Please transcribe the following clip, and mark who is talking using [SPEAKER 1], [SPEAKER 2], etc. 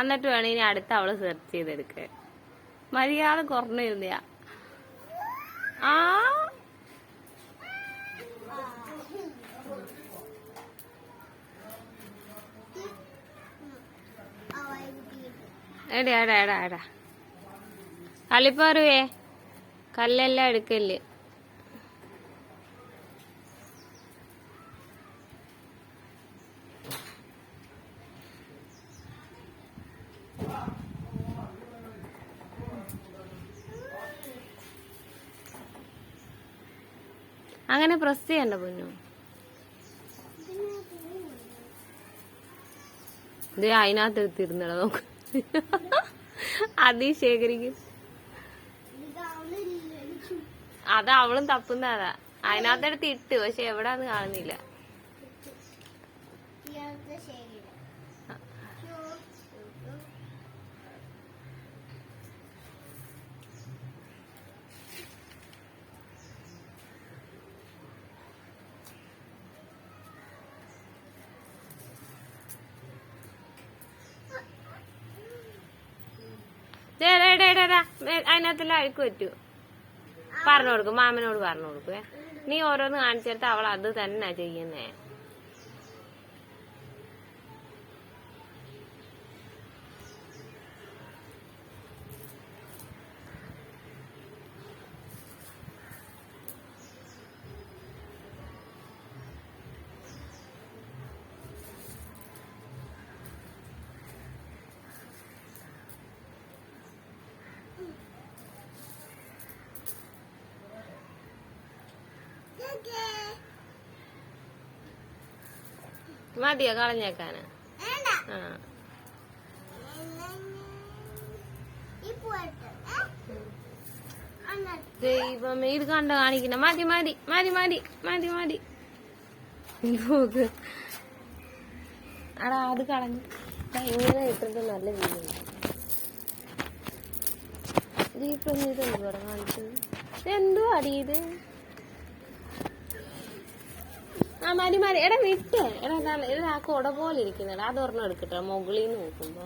[SPEAKER 1] എന്നിട്ട് വേണം ഇനി അടുത്ത അവൾ സെർച്ച് ചെയ്തെടുക്ക മര്യാദ കുറഞ്ഞിരുന്നയാ ആ? എടാ എടാ എടാ എടാ. കളിപ്പാറുവേ കല്ലെല്ലാം എടുക്കൽ അങ്ങനെ പ്രസ് ചെയ്യണ്ട പൊന്നു. ഇത് അതിനകത്ത് എടുത്തിരുന്നട നോക്ക്. അതീ ശേഖരിക്കും. അത് അവളും തപ്പുന്നതാ. അതിനകത്തെടുത്ത് ഇട്ട് പക്ഷെ എവിടാന്ന് കാണുന്നില്ല. അതിനകത്തെല്ലാം അഴുക്ക് പറ്റൂ. പറഞ്ഞു കൊടുക്കും മാമനോട് പറഞ്ഞു കൊടുക്കുവേ നീ ഓരോന്ന് കാണിച്ചെടുത്ത് അവൾ അത് തന്നെ ചെയ്യുന്നേ. മതിയോ കളഞ്ഞേക്കാന്. ആ. ദൈവമേ ഇത് കണ്ട കാണിക്കണ മതി മതി മതി മതി മതി മതി. നോക്ക് അടാ അത് കളഞ്ഞു. ഇങ്ങനെ ഇട്ടിട്ട് നല്ല വീടുണ്ട് ഇതിപ്പം ഇത് ഇവിടെ കാണിച്ചത് എന്തോ അടി ഇത്? മതി മതി എടാ വിട്ട്. എടാ ഇതാ കുട പോലെ ഇരിക്കുന്നെടാ. അത് ഒരെണ്ണം എടുക്കട്ടെ മുകളിൽ നിന്ന് നോക്കുമ്പോ.